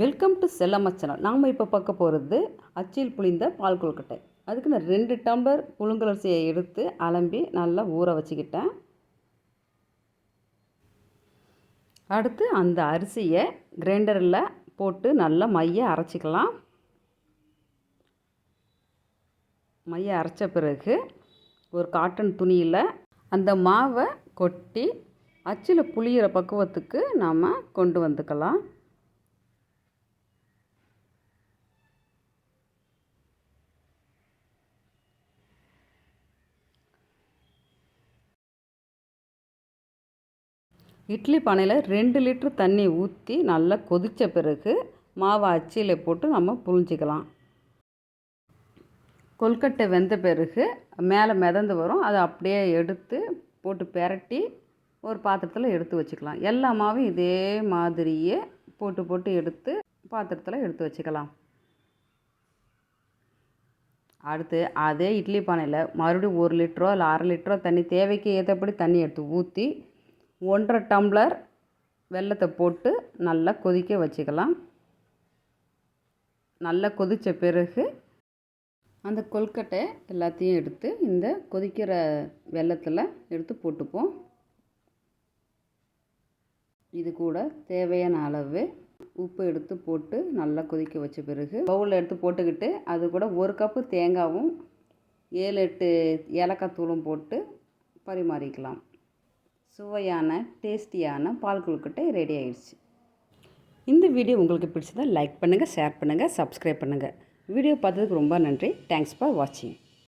Welcome to Chellamma channel நாம் இப்போ பார்க்க போகிறது அச்சில் புளிந்த பால் கொழுக்கட்டை. அதுக்கு நான் ரெண்டு டம்ளர் புழுங்கலரிசியை எடுத்து அலம்பி நல்லா ஊற வச்சுக்கிட்டேன். அடுத்து அந்த அரிசியை கிரைண்டரில் போட்டு நல்லா மைய அரைச்சிக்கலாம். மைய அரைச்ச பிறகு ஒரு காட்டன் துணியில் அந்த மாவை கொட்டி அச்சில் புளியிற பக்குவத்துக்கு நாம் கொண்டு வந்துக்கலாம். இட்லி பானையில் ரெண்டு லிட்ரு தண்ணி ஊற்றி நல்லா கொதித்த பிறகு மாவை அச்சியில் போட்டு நம்ம புழிஞ்சிக்கலாம். கொல்கட்டை வெந்த பிறகு மேலே மிதந்து வரும். அதை அப்படியே எடுத்து போட்டு பெரட்டி ஒரு பாத்திரத்தில் எடுத்து வச்சுக்கலாம். எல்லா மாவும் இதே மாதிரியே போட்டு போட்டு எடுத்து பாத்திரத்தில் எடுத்து வச்சுக்கலாம். அடுத்து அதே இட்லி பானையில் மறுபடியும் ஒரு லிட்டரோ இல்லை அரை லிட்டரோ தண்ணி தேவைக்கு ஏற்றபடி தண்ணி எடுத்து ஊற்றி ஒன்றரை டம்ளர் வெல்லத்தை போட்டு நல்லா கொதிக்க வச்சுக்கலாம். நல்லா கொதித்த பிறகு அந்த கொல்கட்டை எல்லாத்தையும் எடுத்து இந்த கொதிக்கிற வெள்ளத்தில் எடுத்து போட்டுப்போம். இது கூட தேவையான அளவு உப்பு எடுத்து போட்டு நல்லா கொதிக்க வச்ச பிறகு பவுலில் எடுத்து போட்டுக்கிட்டு அது கூட ஒரு கப்பு தேங்காவும் ஏழு எட்டு ஏலக்காய் தூளும் போட்டு பரிமாறிக்கலாம். சுவையான டேஸ்டியான பால் கொழுக்கட்டை ரெடி ஆயிடுச்சு. இந்த வீடியோ உங்களுக்கு பிடிச்சதா லைக் பண்ணுங்கள் ஷேர் பண்ணுங்கள் சப்ஸ்கிரைப் பண்ணுங்கள் வீடியோ பார்த்ததுக்கு ரொம்ப நன்றி. தேங்க்ஸ் ஃபார் வாட்சிங்